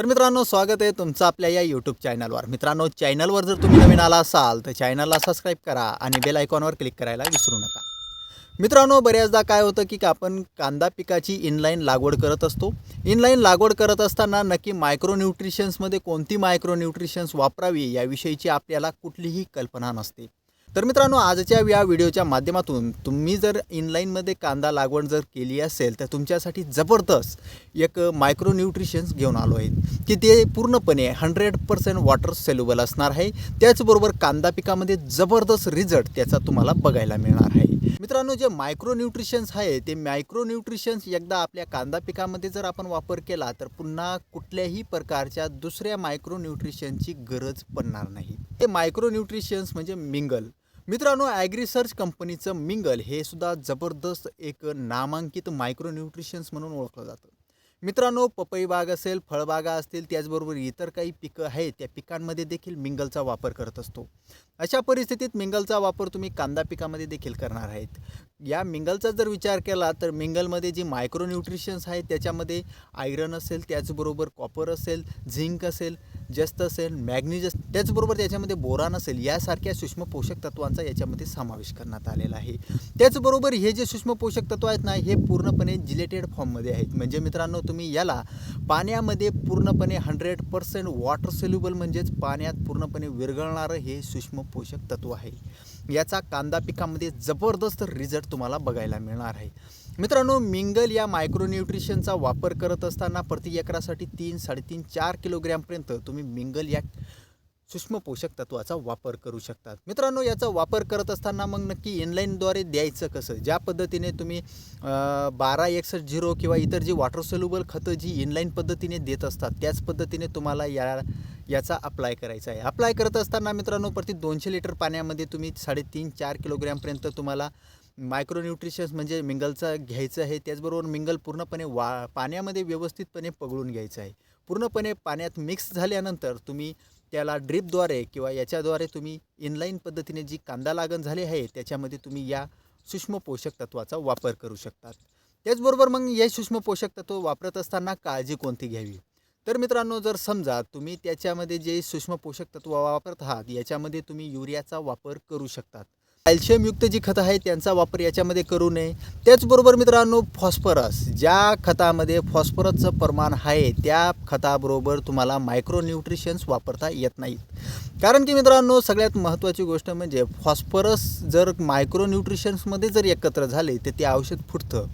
तर मित्रांनो स्वागत आहे तुमचं आपल्या या यूट्यूब चॅनलवर मित्रांनो चॅनलवर जर तुम्ही नवीन आला असाल तर चॅनलला सबस्क्राईब करा आणि बेल आयकॉनवर क्लिक करायला विसरू नका. मित्रांनो बऱ्याचदा काय होतं की आपण कांदा पिकाची इनलाईन लागवड करत असतो. इनलाईन लागवड करत असताना नक्की मायक्रोन्यूट्रिशन्समध्ये कोणती मायक्रोन्यूट्रिशन्स वापरावी याविषयीची आपल्याला कुठलीही कल्पना नसते. तर मित्रांनो आजच्या या व्हिडिओच्या माध्यमातून तुम्ही जर इनलाईनमध्ये कांदा लागवड जर केली असेल तर तुमच्यासाठी जबरदस्त एक मायक्रो न्यूट्रिशन्स घेऊन आलो आहे. की ते पूर्णपणे हंड्रेड पर्सेंट वॉटर सेल्युबल असणार आहे. त्याचबरोबर कांदा पिकामध्ये जबरदस्त रिझल्ट त्याचा तुम्हाला बघायला मिळणार आहे. मित्रांनो जे मायक्रो न्यूट्रिशन्स आहे ते मायक्रो न्यूट्रिशन्स एकदा आपल्या कांदा पिकामध्ये जर आपण वापर केला तर पुन्हा कुठल्याही प्रकारच्या दुसऱ्या मायक्रो न्यूट्रिशनची गरज पडणार नाही. ते मायक्रो न्यूट्रिशन्स म्हणजे मिंगल. मित्रांनो ॲग्रिसर्च कंपनीचं मिंगल हे सुद्धा जबरदस्त एक नामांकित मायक्रो न्यूट्रिशन्स म्हणून ओळखलं जातं. मित्रांनो पपई बाग असेल फळबागा असतील त्याचबरोबर इतर काही पिकं आहेत त्या पिकांमध्ये देखील मिंगलचा वापर करत असतो. अशा परिस्थितीत मिंगलचा वापर तुम्ही कांदा पिकामध्ये देखील करणार आहेत. या मिंगलचा जर विचार केला तर मिंगलमध्ये जी मायक्रो न्यूट्रिशन्स आहेत त्याच्यामध्ये आयरन असेल त्याचबरोबर कॉपर असेल झिंक असेल जस्त असेल मॅग्नीज त्याचबरोबर त्याच्यामध्ये बोरान असेल यासारख्या सूक्ष्म पोषक तत्वांचा याच्यामध्ये समावेश करण्यात आलेला आहे. त्याचबरोबर हे जे सूक्ष्म पोषक तत्व आहेत ना हे पूर्णपणे जिलेटेड फॉर्ममध्ये आहेत. म्हणजे मित्रांनो तुम्ही याला पाण्यामध्ये पूर्णपणे हंड्रेड पर्सेंट वॉटर सेल्युबल म्हणजेच पाण्यात पूर्णपणे विरघळणारं हे सूक्ष्म पोषक तत्व आहे. याचा कांदा पिकामध्ये जबरदस्त रिझल्ट तुम्हाला बघायला मिळणार आहे. मित्रांनो मिंगल या मायक्रोन्यूट्रिशनचा वापर करत असताना प्रति एकरासाठी तीन साडेतीन चार किलोग्रॅमपर्यंत तुम्ही मिंगल या सूक्ष्म पोषक तत्वाचा वापर करू शकतात मित्रांनो याचा वापर करत असताना मग नक्की इनलाईनद्वारे द्यायचं कसं? ज्या पद्धतीने तुम्ही बारा एकसष्ट झिरो किंवा इतर जी वॉटर सोल्युबल खतं जी इनलाईन पद्धतीने देत असतात त्याच पद्धतीने तुम्हाला या याचा अप्लाय करायचा आहे. अप्लाय करत असताना मित्रांनो प्रति दोनशे लिटर पाण्यामध्ये तुम्ही साडेतीन चार किलोग्रॅमपर्यंत तुम्हाला मायक्रोन्युट्रिशन्स म्हणजे मिंगलचं घ्यायचं आहे त्याचबरोबर मिंगल पूर्णपणे वा पाण्यामध्ये व्यवस्थितपणे पगळून घ्यायचं आहे. पूर्णपणे पाण्यात मिक्स झाल्यानंतर तुम्ही त्याला ड्रिपद्वारे किंवा याच्याद्वारे तुम्ही इनलाईन पद्धतीने जी कांदा लागण झाली आहे त्याच्यामध्ये तुम्ही या सूक्ष्म पोषक तत्वाचा वापर करू शकतात. त्याचबरोबर मग हे सूक्ष्म पोषक तत्व वापरत असताना काळजी कोणती घ्यावी? तर मित्रांनो जर समजा तुम्ही त्याच्यामध्ये जे सूक्ष्म पोषक तत्व वापरत आहात याच्यामध्ये तुम्ही युरियाचा वापर करू शकतात. कॅल्शियमयुक्त जी खतं आहेत त्यांचा वापर याच्यामध्ये करू नये. त्याचबरोबर मित्रांनो फॉस्फरस. ज्या खतामध्ये फॉस्फरसचं प्रमाण आहे त्या खताबरोबर तुम्हाला मायक्रोन्यूट्रिशन्स वापरता येत नाहीत. कारण की मित्रांनो सगळ्यात महत्त्वाची गोष्ट म्हणजे फॉस्फरस जर मायक्रोन्यूट्रिशन्समध्ये जर एकत्र झाले तर ते औषध फुटतं.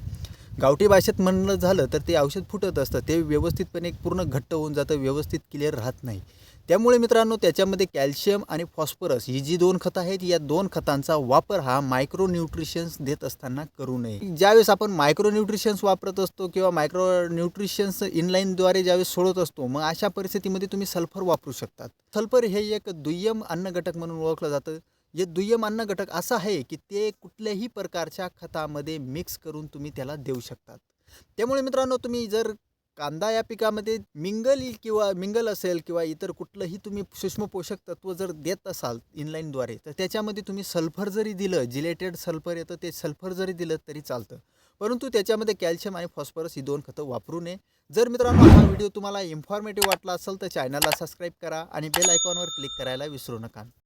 गावठी भाषेत म्हणणं झालं तर ते औषध फुटत असतं. ते व्यवस्थितपणे पूर्ण घट्ट होऊन जातं व्यवस्थित क्लिअर राहत नाही. त्यामुळे मित्रांनो त्याच्यामध्ये कॅल्शियम आणि फॉस्फरस ही जी दोन खतं आहेत या दोन खतांचा वापर हा मायक्रो न्यूट्रिशन्स देत असताना करू नये. ज्यावेळेस आपण मायक्रो न्यूट्रिशन्स वापरत असतो किंवा मायक्रो न्यूट्रिशन्स इनलाईनद्वारे ज्यावेळेस सोडत असतो मग अशा परिस्थितीमध्ये तुम्ही सल्फर वापरू शकतात. सल्फर हे एक दुय्यम अन्न घटक म्हणून ओळखलं जातं. हे दुय्यम अन्न घटक असं आहे की ते कुठल्याही प्रकारच्या खतामध्ये मिक्स करून तुम्ही त्याला देऊ शकतात. त्यामुळे मित्रांनो तुम्ही जर कांदा या पिकामध्ये मिंगल किंवा मिंगल असेल किंवा इतर कुठलंही तुम्ही सूक्ष्म पोषक तत्व जर देत असाल इनलाईनद्वारे तर त्याच्यामध्ये तुम्ही सल्फर जरी दिलं जिलेटेड सल्फर येतं ते सल्फर जरी दिलं तरी चालतं. परंतु त्याच्यामध्ये कॅल्शियम आणि फॉस्फरस ही दोन खतं वापरू नये. जर मित्रांनो हा व्हिडिओ तुम्हाला इन्फॉर्मेटिव्ह वाटला असेल तर चॅनलला सबस्क्राईब करा आणि बेल आयकॉनवर क्लिक करायला विसरू नका.